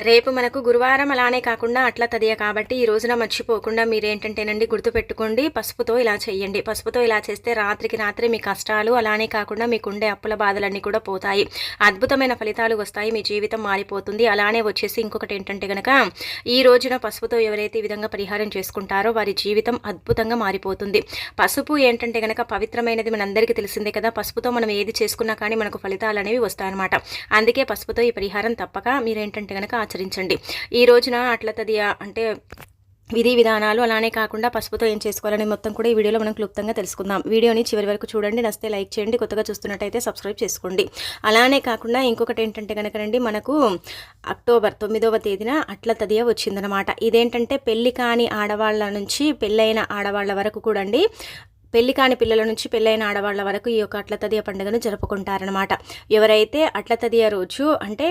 రేపు మనకు గురువారం అలానే కాకుండా అట్లా తదియ కాబట్టి ఈ రోజున మర్చిపోకుండా మీరేంటంటేనండి గుర్తుపెట్టుకోండి. పసుపుతో ఇలా చేయండి పసుపుతో ఇలా చేస్తే రాత్రికి రాత్రి మీ కష్టాలు అలానే కాకుండా మీకు ఉండే అప్పుల బాధలన్నీ కూడా పోతాయి. అద్భుతమైన ఫలితాలు వస్తాయి. మీ జీవితం మారిపోతుంది. అలానే వచ్చేసి ఇంకొకటి ఏంటంటే గనక ఈ రోజున పసుపుతో ఎవరైతే ఈ విధంగా పరిహారం చేసుకుంటారో వారి జీవితం అద్భుతంగా మారిపోతుంది. పసుపు ఏంటంటే గనక పవిత్రమైనది మనందరికీ తెలిసిందే కదా. పసుపుతో మనం ఏది చేసుకున్నా కానీ మనకు ఫలితాలు అనేవి వస్తాయన్నమాట. అందుకే పసుపుతో ఈ పరిహారం తప్పక. మీరేంటంటే గనక ఆచరించండి. ఈ రోజున అట్ల తదియా అంటే విధి విధానాలు అలానే కాకుండా పసుపుతో ఏం చేసుకోవాలని మొత్తం కూడా ఈ వీడియోలో మనం క్లుప్తంగా తెలుసుకుందాం. వీడియోని చివరి వరకు చూడండి నస్తే లైక్ చేయండి కొత్తగా చూస్తున్నట్టయితే సబ్స్క్రైబ్ చేసుకోండి. అలానే కాకుండా ఇంకొకటి ఏంటంటే కనుక మనకు అక్టోబర్ తొమ్మిదవ తేదీన అట్ల తదియ వచ్చిందనమాట ఇదేంటంటే పెళ్ళి కాని ఆడవాళ్ళ నుంచి పెళ్ళైన ఆడవాళ్ళ వరకు కూడా అండి పెళ్ళి కాని పిల్లల నుంచి పెళ్ళైన ఆడవాళ్ళ వరకు ఈ యొక్క అట్ల తదియ పండుగను జరుపుకుంటారనమాట ఎవరైతే అట్ల తదియ రోజు అంటే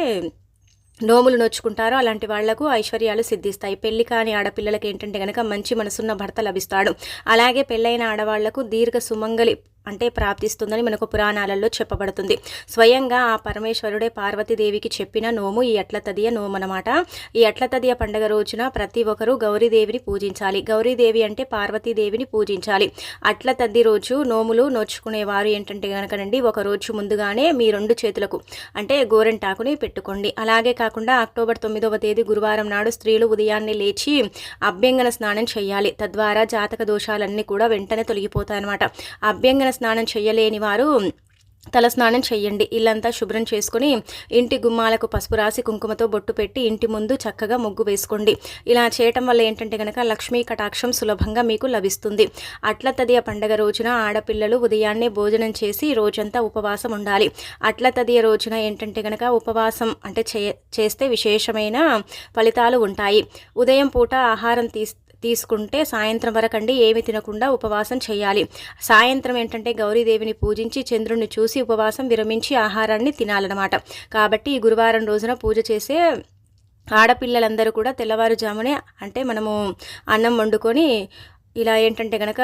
నోములు నోచుకుంటారో అలాంటి వాళ్ళకు ఐశ్వర్యాలు సిద్ధిస్తాయి. పెళ్ళి కాని ఆడపిల్లలకి ఏంటంటే కనుక మంచి మనసున్న భర్త లభిస్తాడు. అలాగే పెళ్ళైన ఆడవాళ్ళకు దీర్ఘ సుమంగలి అంటే ప్రాప్తిస్తుందని మనకు పురాణాలలో చెప్పబడుతుంది. స్వయంగా ఆ పరమేశ్వరుడే పార్వతీదేవికి చెప్పిన నోము ఈ అట్ల తదియ నోము అనమాట ఈ అట్ల తదియ పండుగ రోజున ప్రతి ఒక్కరూ గౌరీదేవిని పూజించాలి. గౌరీదేవి అంటే పార్వతీదేవిని పూజించాలి. అట్ల తద్ది రోజు నోములు నోచుకునేవారు ఏంటంటే కనుకనండి ఒక రోజు ముందుగానే మీ రెండు చేతులకు అంటే గోరెంటాకుని పెట్టుకోండి. అలాగే కాకుండా అక్టోబర్ తొమ్మిదవ తేదీ గురువారం నాడు స్త్రీలు ఉదయాన్నే లేచి అభ్యంగన స్నానం చేయాలి. తద్వారా జాతక దోషాలన్నీ కూడా వెంటనే తొలగిపోతాయన్నమాట. అభ్యంగన స్నానం చేయలేని వారు తలస్నానం చేయండి ఇల్లంతా శుభ్రం చేసుకుని ఇంటి గుమ్మాలకు పసుపు రాసి కుంకుమతో బొట్టు పెట్టి ఇంటి ముందు చక్కగా ముగ్గు వేసుకోండి. ఇలా చేయటం వల్ల ఏంటంటే కనుక లక్ష్మీ కటాక్షం సులభంగా మీకు లభిస్తుంది. అట్ల తదియ పండగ రోజున ఆడపిల్లలు ఉదయాన్నే భోజనం చేసి రోజంతా ఉపవాసం ఉండాలి. అట్ల తదియ రోజున ఏంటంటే కనుక ఉపవాసం అంటే చేస్తే విశేషమైన ఫలితాలు ఉంటాయి. ఉదయం పూట ఆహారం తీస్తే తీసుకుంటే సాయంత్రం వరకు అండి ఏమి తినకుండా ఉపవాసం చేయాలి. సాయంత్రం ఏంటంటే గౌరీదేవిని పూజించి చంద్రుడిని చూసి ఉపవాసం విరమించి ఆహారాన్ని తినాలన్నమాట. కాబట్టి ఈ గురువారం రోజున పూజ చేసే ఆడపిల్లలందరూ కూడా తెల్లవారుజామునే అంటే మనము అన్నం వండుకొని ఇలా ఏంటంటే కనుక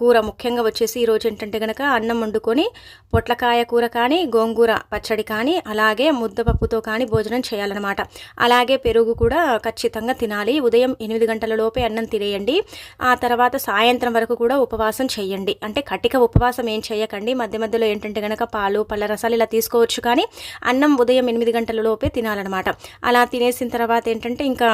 కూర ముఖ్యంగా వచ్చేసి ఈరోజు ఏంటంటే కనుక అన్నం వండుకొని పొట్లకాయ కూర కానీ గోంగూర పచ్చడి కానీ అలాగే ముద్దపప్పుతో కానీ భోజనం చేయాలన్నమాట. అలాగే పెరుగు కూడా ఖచ్చితంగా తినాలి. ఉదయం ఎనిమిది గంటల లోపే అన్నం తినేయండి. ఆ తర్వాత సాయంత్రం వరకు కూడా ఉపవాసం చేయండి. అంటే కటిక ఉపవాసం ఏం చేయకండి. మధ్య మధ్యలో ఏంటంటే కనుక పాలు పళ్ళ రసాలు ఇలా తీసుకోవచ్చు కానీ అన్నం ఉదయం ఎనిమిది గంటల లోపే తినాలన్నమాట. అలా తినేసిన తర్వాత ఏంటంటే ఇంకా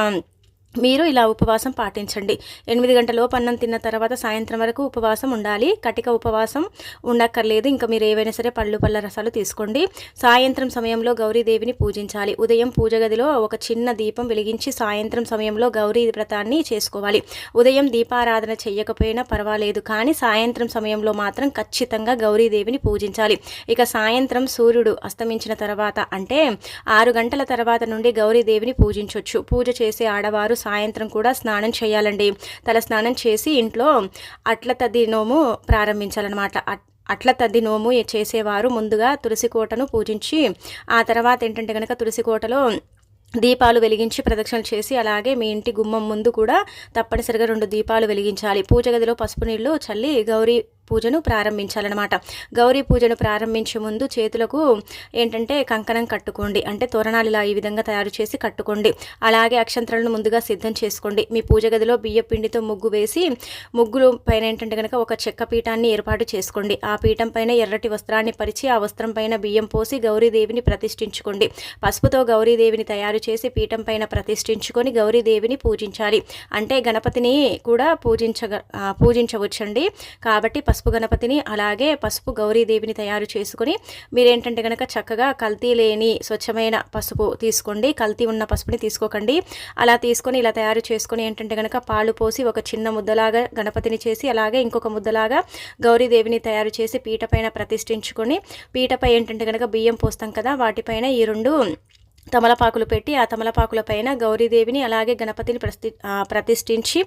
మీరు ఇలా ఉపవాసం పాటించండి. ఎనిమిది గంటలోపు అన్నం తిన్న తర్వాత సాయంత్రం వరకు ఉపవాసం ఉండాలి. కటిక ఉపవాసం ఉండక్కర్లేదు. ఇంకా మీరు ఏవైనా సరే పళ్ళు పళ్ళ రసాలు తీసుకోండి. సాయంత్రం సమయంలో గౌరీదేవిని పూజించాలి. ఉదయం పూజ గదిలో ఒక చిన్న దీపం వెలిగించి సాయంత్రం సమయంలో గౌరీ వ్రతాన్ని చేసుకోవాలి. ఉదయం దీపారాధన చేయకపోయినా పర్వాలేదు. కానీ సాయంత్రం సమయంలో మాత్రం ఖచ్చితంగా గౌరీదేవిని పూజించాలి. ఇక సాయంత్రం సూర్యుడు అస్తమించిన తర్వాత అంటే ఆరు గంటల తర్వాత నుండి గౌరీదేవిని పూజించవచ్చు పూజ చేసే ఆడవారు సాయంత్రం కూడా స్నానం చేయాలండి. తల స్నానం చేసి ఇంట్లో అట్ల తద్ది నోము ప్రారంభించాలన్నమాట. అట్ల తద్ది నోము చేసేవారు ముందుగా తులసి కోటను పూజించి ఆ తర్వాత ఏంటంటే కనుక తులసి కోటలో దీపాలు వెలిగించి ప్రదక్షిణలు చేసి అలాగే మీ ఇంటి గుమ్మం ముందు కూడా తప్పనిసరిగా రెండు దీపాలు వెలిగించాలి. పూజ గదిలో పసుపు నీళ్ళు చల్లి గౌరీ పూజను ప్రారంభించాలన్నమాట. గౌరీ పూజను ప్రారంభించే ముందు చేతులకు ఏంటంటే కంకణం కట్టుకోండి. అంటే తోరణాలు ఇలా ఈ విధంగా తయారు చేసి కట్టుకోండి. అలాగే అక్షంతరాలను ముందుగా సిద్ధం చేసుకోండి. మీ పూజ గదిలో బియ్య పిండితో ముగ్గు వేసి ముగ్గులు పైన ఏంటంటే కనుక ఒక చెక్క పీఠాన్ని ఏర్పాటు చేసుకోండి. ఆ పీఠం పైన ఎర్రటి వస్త్రాన్ని పరిచి ఆ వస్త్రం పైన బియ్యం పోసి గౌరీదేవిని ప్రతిష్ఠించుకోండి. పసుపుతో గౌరీదేవిని తయారు చేసి పీఠం పైన ప్రతిష్ఠించుకొని గౌరీదేవిని పూజించాలి. అంటే గణపతిని కూడా పూజించగ పూజించవచ్చండి. కాబట్టి పసుపు గణపతిని అలాగే పసుపు గౌరీదేవిని తయారు చేసుకుని మీరేంటంటే కనుక చక్కగా కల్తీ లేని స్వచ్ఛమైన పసుపు తీసుకోండి కల్తీ ఉన్న పసుపుని తీసుకోకండి. అలా తీసుకొని ఇలా తయారు చేసుకొని ఏంటంటే కనుక పాలు పోసి ఒక చిన్న ముద్దలాగా గణపతిని చేసి అలాగే ఇంకొక ముద్దలాగా గౌరీదేవిని తయారు చేసి పీటపైన ప్రతిష్ఠించుకొని పీటపై ఏంటంటే కనుక బియ్యం పోస్తాం కదా వాటిపైన ఈ రెండు తమలపాకులు పెట్టి ఆ తమలపాకుల పైన గౌరీదేవిని అలాగే గణపతిని ప్రతి ప్రతిష్ఠించి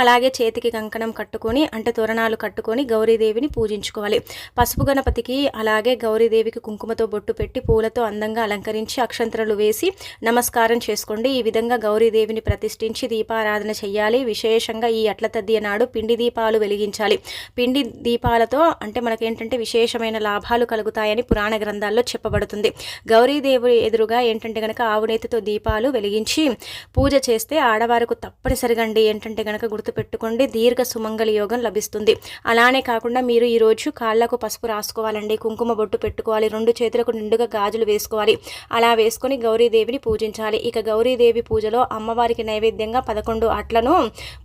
అలాగే చేతికి కంకణం కట్టుకొని అంటే తోరణాలు కట్టుకొని గౌరీదేవిని పూజించుకోవాలి. పసుపు గణపతికి అలాగే గౌరీదేవికి కుంకుమతో బొట్టు పెట్టి పూలతో అందంగా అలంకరించి అక్షంతరలు వేసి నమస్కారం చేసుకోండి. ఈ విధంగా గౌరీదేవిని ప్రతిష్ఠించి దీపారాధన చేయాలి విశేషంగా ఈ అట్ల తద్ది నాడు పిండి దీపాలు వెలిగించాలి. పిండి దీపాలతో అంటే మనకేంటంటే విశేషమైన లాభాలు కలుగుతాయని పురాణ గ్రంథాల్లో చెప్పబడుతుంది. గౌరీదేవి ఎదురుగా ఏంటంటే గనక ఆవునేతితో దీపాలు వెలిగించి పూజ చేస్తే ఆడవారికి తప్పనిసరిగా అండి. ఏంటంటే గనక గుర్తుపెట్టుకోండి దీర్ఘ సుమంగళి యోగం లభిస్తుంది. అలానే కాకుండా మీరు ఈరోజు కాళ్ళకు పసుపు రాసుకోవాలండి కుంకుమ బొట్టు పెట్టుకోవాలి రెండు చేతులకు నిండుగా గాజులు వేసుకోవాలి. అలా వేసుకొని గౌరీదేవిని పూజించాలి. ఇక గౌరీదేవి పూజలో అమ్మవారికి నైవేద్యంగా పదకొండు అట్లను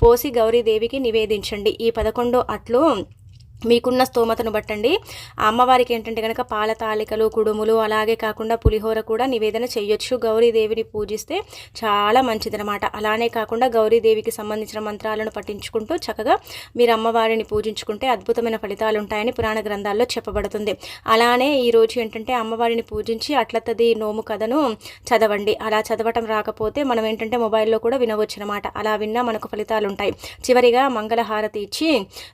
పోసి గౌరీదేవికి నివేదించండి. ఈ పదకొండు అట్లు మీకున్న స్తోమతను బట్టండి. అమ్మవారికి ఏంటంటే కనుక పాల తాలికలు కుడుములు అలాగే కాకుండా పులిహోర కూడా నివేదన చేయొచ్చు. గౌరీదేవిని పూజిస్తే చాలా మంచిదనమాట అలానే కాకుండా గౌరీదేవికి సంబంధించిన మంత్రాలను పఠించుకుంటూ చక్కగా మీరు అమ్మవారిని పూజించుకుంటే అద్భుతమైన ఫలితాలు ఉంటాయని పురాణ గ్రంథాల్లో చెప్పబడుతుంది. అలానే ఈరోజు ఏంటంటే అమ్మవారిని పూజించి అట్లతది నోము కథను చదవండి. అలా చదవటం రాకపోతే మనం ఏంటంటే మొబైల్లో కూడా వినవచ్చు అనమాట అలా విన్నా మనకు ఫలితాలు ఉంటాయి చివరిగా మంగళహారతి ఇచ్చి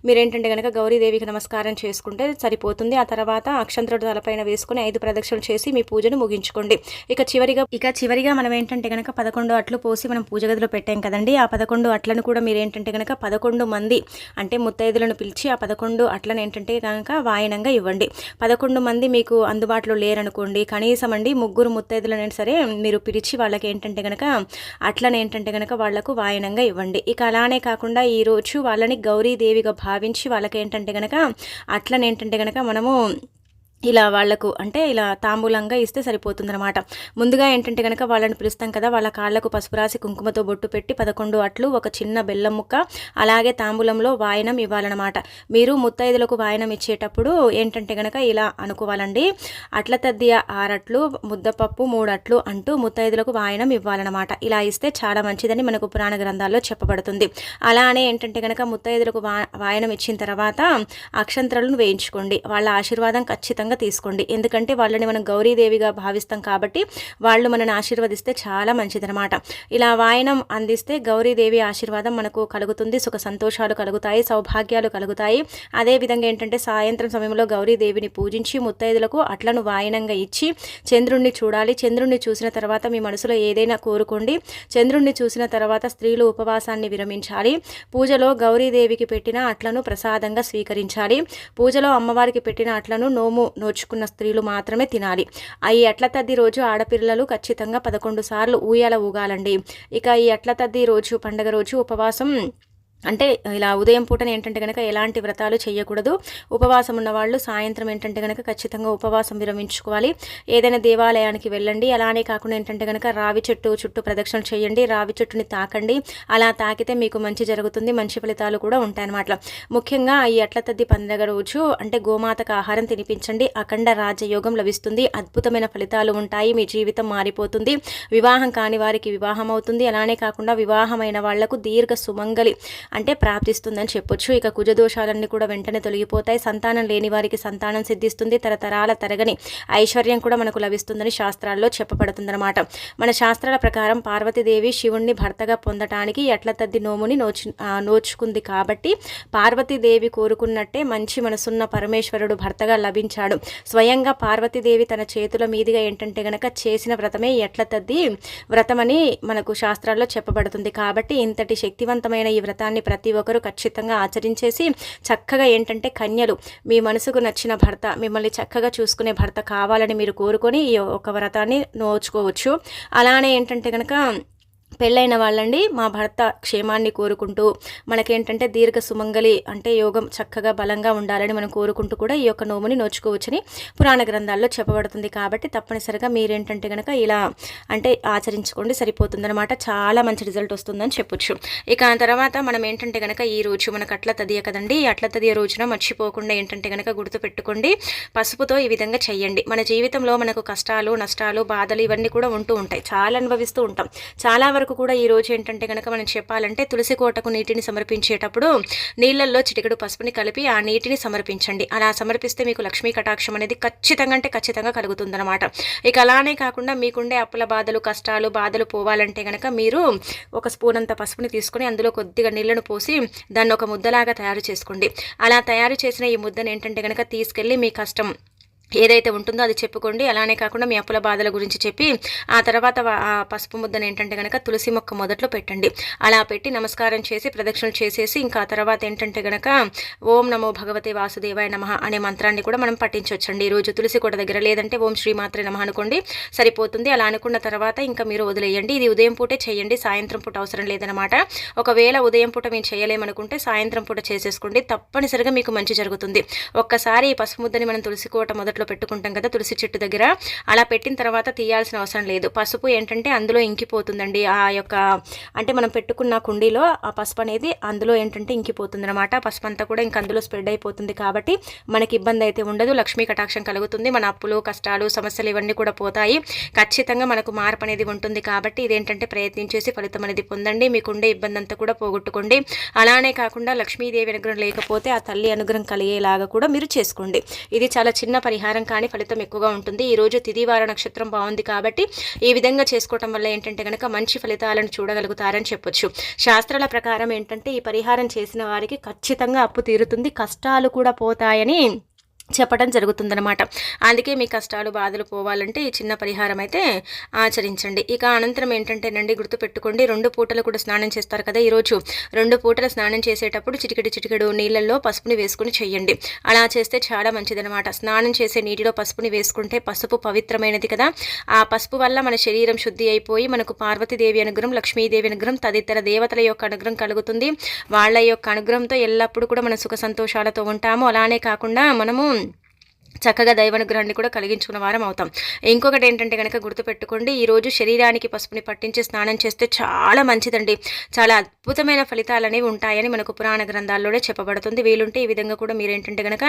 మీరేంటంటే కనుక గౌరీదేవి దేవికి నమస్కారం చేసుకుంటే సరిపోతుంది. ఆ తర్వాత అక్షంతరుడు తలపైన వేసుకుని ఐదు ప్రదక్షిణలు చేసి మీ పూజను ముగించుకోండి. ఇక చివరిగా ఇక చివరిగా మనం ఏంటంటే కనుక పదకొండు అట్లు పోసి మనం పూజ గదిలో పెట్టాం కదండి. ఆ పదకొండు అట్లను కూడా మీరు ఏంటంటే కనుక పదకొండు మంది అంటే ముత్తైదులను పిలిచి ఆ పదకొండు అట్లను ఏంటంటే కనుక వాయనంగా ఇవ్వండి. పదకొండు మంది మీకు అందుబాటులో లేరనుకోండి. కనీసం అండి ముగ్గురు ముత్తైదులనైనా సరే మీరు పిలిచి వాళ్ళకి ఏంటంటే కనుక అట్లను ఏంటంటే కనుక వాళ్ళకు వాయనంగా ఇవ్వండి. ఇక అలానే కాకుండా ఈరోజు వాళ్ళని గౌరీదేవిగా భావించి వాళ్ళకి ఏంటంటే కనుక కనుక అట్లనేంటంటే కనుక మనము ఇలా వాళ్ళకు అంటే ఇలా తాంబూలంగా ఇస్తే సరిపోతుందన్నమాట. ముందుగా ఏంటంటే కనుక వాళ్ళని పిలుస్తాం కదా వాళ్ళ కాళ్ళకు పసుపు రాసి కుంకుమతో బొట్టు పెట్టి పదకొండు అట్లు ఒక చిన్న బెల్లం ముక్క అలాగే తాంబూలంలో వాయనం ఇవ్వాలన్నమాట. మీరు ముత్తైదులకు వాయనం ఇచ్చేటప్పుడు ఏంటంటే కనుక ఇలా అనుకోవాలండి. అట్ల తద్దియ ఆరట్లు ముద్దపప్పు మూడట్లు అంటూ ముత్తైదులకు వాయనం ఇవ్వాలన్నమాట. ఇలా ఇస్తే చాలా మంచిదని మనకు పురాణ గ్రంథాల్లో చెప్పబడుతుంది. అలానే ఏంటంటే కనుక ముత్తైదులకు వాయనం ఇచ్చిన తర్వాత అక్షంతరలను వేయించుకోండి. వాళ్ళ ఆశీర్వాదం ఖచ్చితంగా ఖచ్చితంగా తీసుకోండి. ఎందుకంటే వాళ్ళని మనం గౌరీదేవిగా భావిస్తాం కాబట్టి వాళ్ళు మనని ఆశీర్వదిస్తే చాలా మంచిదనమాట ఇలా వాయనం అందిస్తే గౌరీదేవి ఆశీర్వాదం మనకు కలుగుతుంది సుఖ సంతోషాలు కలుగుతాయి సౌభాగ్యాలు కలుగుతాయి. అదేవిధంగా ఏంటంటే సాయంత్రం సమయంలో గౌరీదేవిని పూజించి ముత్తైదులకు అట్లను వాయనంగా ఇచ్చి చంద్రుణ్ణి చూడాలి. చంద్రుణ్ణి చూసిన తర్వాత మీ మనసులో ఏదైనా కోరుకోండి. చంద్రుణ్ణి చూసిన తర్వాత స్త్రీలు ఉపవాసాన్ని విరమించాలి. పూజలో గౌరీదేవికి పెట్టిన అట్లను ప్రసాదంగా స్వీకరించాలి. పూజలో అమ్మవారికి పెట్టిన అట్లను నోము నోచుకున్న స్త్రీలు మాత్రమే తినాలి. ఈ ఎట్ల తద్ది రోజు ఆడపిల్లలు ఖచ్చితంగా పదకొండు సార్లు ఊయాల ఊగాలండి. ఇక ఈ ఎట్ల తద్ది రోజు పండగ రోజు ఉపవాసం అంటే ఇలా ఉదయం పూటన ఏంటంటే కనుక ఎలాంటి వ్రతాలు చేయకూడదు ఉపవాసం ఉన్నవాళ్ళు సాయంత్రం ఏంటంటే కనుక ఖచ్చితంగా ఉపవాసం విరమించుకోవాలి. ఏదైనా దేవాలయానికి వెళ్ళండి. అలానే కాకుండా ఏంటంటే కనుక రావి చెట్టు చుట్టూ ప్రదక్షిణ చేయండి రావి చెట్టుని తాకండి. అలా తాకితే మీకు మంచి జరుగుతుంది. మంచి ఫలితాలు కూడా ఉంటాయన్నమాట. ముఖ్యంగా ఈ అట్ల తద్ది పండగ రోజు అంటే గోమాతకు ఆహారం తినిపించండి. అఖండ రాజయోగం లభిస్తుంది. అద్భుతమైన ఫలితాలు ఉంటాయి. మీ జీవితం మారిపోతుంది. వివాహం కాని వారికి వివాహం అవుతుంది. అలానే కాకుండా వివాహమైన వాళ్ళకు దీర్ఘ సుమంగలి అంటే ప్రాప్తిస్తుందని చెప్పొచ్చు. ఇక కుజదోషాలన్నీ కూడా వెంటనే తొలగిపోతాయి. సంతానం లేని వారికి సంతానం సిద్ధిస్తుంది. తరతరాల తరగని ఐశ్వర్యం కూడా మనకు లభిస్తుందని శాస్త్రాల్లో చెప్పబడుతుందన్నమాట. మన శాస్త్రాల ప్రకారం పార్వతీదేవి శివుణ్ణి భర్తగా పొందటానికి ఎట్ల తద్ది నోముని నోచు నోచుకుంది కాబట్టి పార్వతీదేవి కోరుకున్నట్టే మంచి మనసున్న పరమేశ్వరుడు భర్తగా లభించాడు. స్వయంగా పార్వతీదేవి తన చేతుల మీదుగా ఏంటంటే గనక చేసిన వ్రతమే ఎట్ల తద్ది వ్రతమని మనకు శాస్త్రాల్లో చెప్పబడుతుంది. కాబట్టి ఇంతటి శక్తివంతమైన ఈ వ్రతాన్ని ప్రతి ఒక్కరూ ఖచ్చితంగా ఆచరించేసి చక్కగా ఏంటంటే కన్యలు మీ మనసుకు నచ్చిన భర్త మిమ్మల్ని చక్కగా చూసుకునే భర్త కావాలని మీరు కోరుకొని ఈ ఒక వ్రతాన్ని నోచుకోవచ్చు. అలానే ఏంటంటే కనుక పెళ్ళైన వాళ్ళండి. మా భర్త క్షేమాన్ని కోరుకుంటూ మనకేంటంటే దీర్ఘ సుమంగలి అంటే యోగం చక్కగా బలంగా ఉండాలని మనం కోరుకుంటూ కూడా ఈ యొక్క నోముని నోచుకోవచ్చని పురాణ గ్రంథాల్లో చెప్పబడుతుంది కాబట్టి తప్పనిసరిగా మీరేంటంటే కనుక ఇలా అంటే ఆచరించుకోండి సరిపోతుందనమాట చాలా మంచి రిజల్ట్ వస్తుందని చెప్పొచ్చు. ఇక ఆ తర్వాత మనం ఏంటంటే కనుక ఈ రోజు మనకు అట్ల తదియ కదండి. అట్ల తదియ రోజున మర్చిపోకుండా ఏంటంటే కనుక గుర్తుపెట్టుకోండి పసుపుతో ఈ విధంగా చెయ్యండి. మన జీవితంలో మనకు కష్టాలు నష్టాలు బాధలు ఇవన్నీ కూడా ఉంటూ ఉంటాయి. చాలా అనుభవిస్తూ ఉంటాం. చాలా వరకు వరకు కూడా ఈ రోజు ఏంటంటే కనుక మనం చెప్పాలంటే తులసి కోటకు నీటిని సమర్పించేటప్పుడు నీళ్ళల్లో చిటికడు పసుపుని కలిపి ఆ నీటిని సమర్పించండి. అలా సమర్పిస్తే మీకు లక్ష్మీ కటాక్షం అనేది ఖచ్చితంగా అంటే ఖచ్చితంగా కలుగుతుందనమాట ఇక అలానే కాకుండా మీకుండే అప్పుల బాధలు కష్టాలు బాధలు పోవాలంటే కనుక మీరు ఒక స్పూన్ అంత పసుపుని తీసుకుని అందులో కొద్దిగా నీళ్ళను పోసి దాన్ని ఒక ముద్దలాగా తయారు చేసుకోండి. అలా తయారు చేసిన ఈ ముద్దను ఏంటంటే కనుక తీసుకెళ్ళి మీ కష్టం ఏదైతే ఉంటుందో అది చెప్పుకోండి. అలానే కాకుండా మీ అప్పుల బాధల గురించి చెప్పి ఆ తర్వాత ఆ పసుపు ముద్దను ఏంటంటే కనుక తులసి మొక్క మొదట్లో పెట్టండి. అలా పెట్టి నమస్కారం చేసి ప్రదక్షిణలు చేసేసి ఇంకా ఆ తర్వాత ఏంటంటే కనుక ఓం నమో భగవతే వాసుదేవాయ నమ అనే మంత్రాన్ని కూడా మనం పట్టించవచ్చండి ఈరోజు తులసి కోట దగ్గర లేదంటే ఓం శ్రీమాత్రే నమ అనుకోండి సరిపోతుంది. అలా అనుకున్న తర్వాత ఇంకా మీరు వదిలేయండి. ఇది ఉదయం పూటే చేయండి. సాయంత్రం పూట అవసరం లేదనమాట ఒకవేళ ఉదయం పూట మేము చేయలేమనుకుంటే సాయంత్రం పూట చేసేసుకోండి. తప్పనిసరిగా మీకు మంచి జరుగుతుంది. ఒక్కసారి ఈ పసుపు ముద్దని మనం తులసి కోట మొదట్లో పెట్టుకుంటాం కదా తులసి చెట్టు దగ్గర. అలా పెట్టిన తర్వాత తీయాల్సిన అవసరం లేదు. పసుపు ఏంటంటే అందులో ఇంకిపోతుందండి. ఆ యొక్క అంటే మనం పెట్టుకున్న కుండీలో ఆ పసుపు అనేది అందులో ఏంటంటే ఇంకిపోతుంది అనమాట పసుపు అంతా కూడా ఇంక అందులో స్ప్రెడ్ అయిపోతుంది కాబట్టి మనకి ఇబ్బంది అయితే ఉండదు. లక్ష్మీ కటాక్షం కలుగుతుంది. మన అప్పులు కష్టాలు సమస్యలు ఇవన్నీ కూడా పోతాయి. ఖచ్చితంగా మనకు మార్పు అనేది ఉంటుంది కాబట్టి ఇదేంటంటే ప్రయత్నించేసి ఫలితం అనేది పొందండి. మీకుండే ఇబ్బంది అంతా కూడా పోగొట్టుకోండి. అలానే కాకుండా లక్ష్మీదేవి అనుగ్రహం లేకపోతే ఆ తల్లి అనుగ్రహం కలిగేలాగా కూడా మీరు చేసుకోండి. ఇది చాలా చిన్న పరిహారం. కానీ ఫలితం ఎక్కువగా ఉంటుంది. ఈరోజు తిదివార నక్షత్రం బాగుంది కాబట్టి ఈ విధంగా చేసుకోవటం వల్ల ఏంటంటే కనుక మంచి ఫలితాలను చూడగలుగుతారని చెప్పొచ్చు. శాస్త్రాల ప్రకారం ఏంటంటే ఈ పరిహారం చేసిన వారికి ఖచ్చితంగా అప్పు తీరుతుంది. కష్టాలు కూడా పోతాయని చెప్పడం జరుగుతుందనమాట అందుకే మీ కష్టాలు బాధలు పోవాలంటే ఈ చిన్న పరిహారం అయితే ఆచరించండి. ఇక అనంతరం ఏంటంటేనండి గుర్తుపెట్టుకోండి రెండు పూటలు కూడా స్నానం చేస్తారు కదా ఈరోజు. రెండు పూటలు స్నానం చేసేటప్పుడు చిటికెడు చిటికెడు నీళ్ళల్లో పసుపుని వేసుకుని చేయండి. అలా చేస్తే చాలా మంచిదనమాట స్నానం చేసే నీటిలో పసుపుని వేసుకుంటే పసుపు పవిత్రమైనది కదా. ఆ పసుపు వల్ల మన శరీరం శుద్ధి అయిపోయి మనకు పార్వతీదేవి అనుగ్రహం లక్ష్మీదేవి అనుగ్రహం తదితర దేవతల యొక్క అనుగ్రహం కలుగుతుంది. వాళ్ళ యొక్క అనుగ్రహంతో ఎల్లప్పుడూ కూడా మన సుఖ సంతోషాలతో ఉంటాము. అలానే కాకుండా మనము చక్కగా దైవానుగ్రహాన్ని కూడా కలిగించుకున్న వారం అవుతాం. ఇంకొకటి ఏంటంటే కనుక గుర్తుపెట్టుకోండి ఈరోజు శరీరానికి పసుపుని పట్టించి స్నానం చేస్తే చాలా మంచిదండి. చాలా అద్భుతమైన ఫలితాలు అనేవి ఉంటాయని మనకు పురాణ గ్రంథాల్లోనే చెప్పబడుతుంది. వీలుంటే ఈ విధంగా కూడా మీరు ఏంటంటే కనుక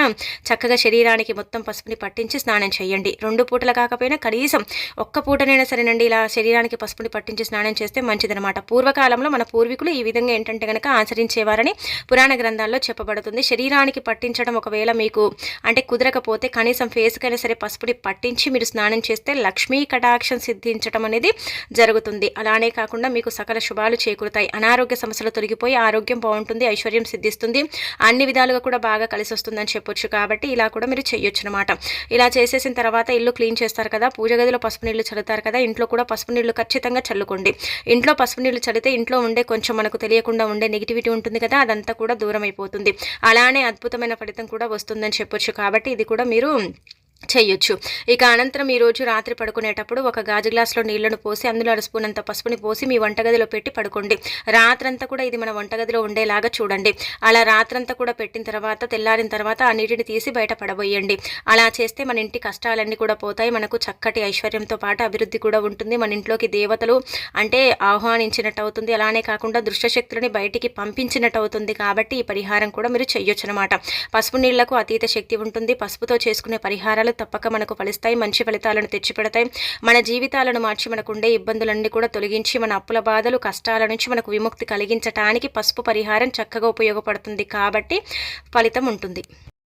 చక్కగా శరీరానికి మొత్తం పసుపుని పట్టించి స్నానం చేయండి. రెండు పూటలు కాకపోయినా కనీసం ఒక్క పూటనైనా సరేనండి ఇలా శరీరానికి పసుపుని పట్టించి స్నానం చేస్తే మంచిదనమాట పూర్వకాలంలో మన పూర్వీకులు ఈ విధంగా ఏంటంటే కనుక ఆచరించేవారని పురాణ గ్రంథాల్లో చెప్పబడుతుంది. శరీరానికి పట్టించడం ఒకవేళ మీకు అంటే కుదరకపోతే కనీసం ఫేస్కైనా సరే పసుపుని పట్టించి మీరు స్నానం చేస్తే లక్ష్మీ కటాక్షం సిద్ధించడం అనేది జరుగుతుంది. అలానే కాకుండా మీకు సకల శుభాలు చేకూరుతాయి. అనారోగ్య సమస్యలు తొలగిపోయి ఆరోగ్యం బాగుంటుంది ఐశ్వర్యం సిద్ధిస్తుంది. అన్ని విధాలుగా కూడా బాగా కలిసి వస్తుందని చెప్పొచ్చు కాబట్టి ఇలా కూడా మీరు చేయొచ్చు అనమాట ఇలా చేసేసిన తర్వాత ఇల్లు క్లీన్ చేస్తారు కదా పూజ గదిలో పసుపు నీళ్ళు చల్లుతారు కదా ఇంట్లో కూడా పసుపు నీళ్ళు ఖచ్చితంగా చల్లుకోండి. ఇంట్లో పసుపు నీళ్ళు చల్లితే ఇంట్లో ఉండే కొంచెం మనకు తెలియకుండా ఉండే నెగిటివిటీ ఉంటుంది కదా అదంతా కూడా దూరం అయిపోతుంది అలానే అద్భుతమైన ఫలితం కూడా వస్తుందని చెప్పొచ్చు కాబట్టి ఇది కూడా మీరు room. చేయొచ్చు. ఇక అనంతరం ఈరోజు రాత్రి పడుకునేటప్పుడు ఒక గాజు గ్లాస్లో నీళ్ళను పోసి అందులో అరస్పూనంత పసుపుని పోసి మీ వంటగదిలో పెట్టి పడుకోండి. రాత్రంతా కూడా ఇది మన వంటగదిలో ఉండేలాగా చూడండి. అలా రాత్రంతా కూడా పెట్టిన తర్వాత తెల్లారిన తర్వాత ఆ నీటిని తీసి బయట పడబోయండి. అలా చేస్తే మన ఇంటి కష్టాలన్నీ కూడా పోతాయి. మనకు చక్కటి ఐశ్వర్యంతో పాటు అభివృద్ధి కూడా ఉంటుంది. మన ఇంట్లోకి దేవతలు అంటే ఆహ్వానించినట్టు అవుతుంది. అలానే కాకుండా దృష్టశక్తులని బయటికి పంపించినట్టు అవుతుంది. కాబట్టి ఈ పరిహారం కూడా మీరు చెయ్యొచ్చు అనమాట పసుపు నీళ్ళకు అతీత శక్తి ఉంటుంది. పసుపుతో చేసుకునే పరిహారాలు ఫలితాలు తప్పక మనకు ఫలిస్తాయి మంచి ఫలితాలను తెచ్చిపెడతాయి. మన జీవితాలను మార్చి మనకుండే ఇబ్బందులన్నీ కూడా తొలగించి మన అప్పుల బాధలు కష్టాల నుంచి మనకు విముక్తి కలిగించటానికి పసుపు పరిహారం చక్కగా ఉపయోగపడుతుంది కాబట్టి ఫలితం ఉంటుంది.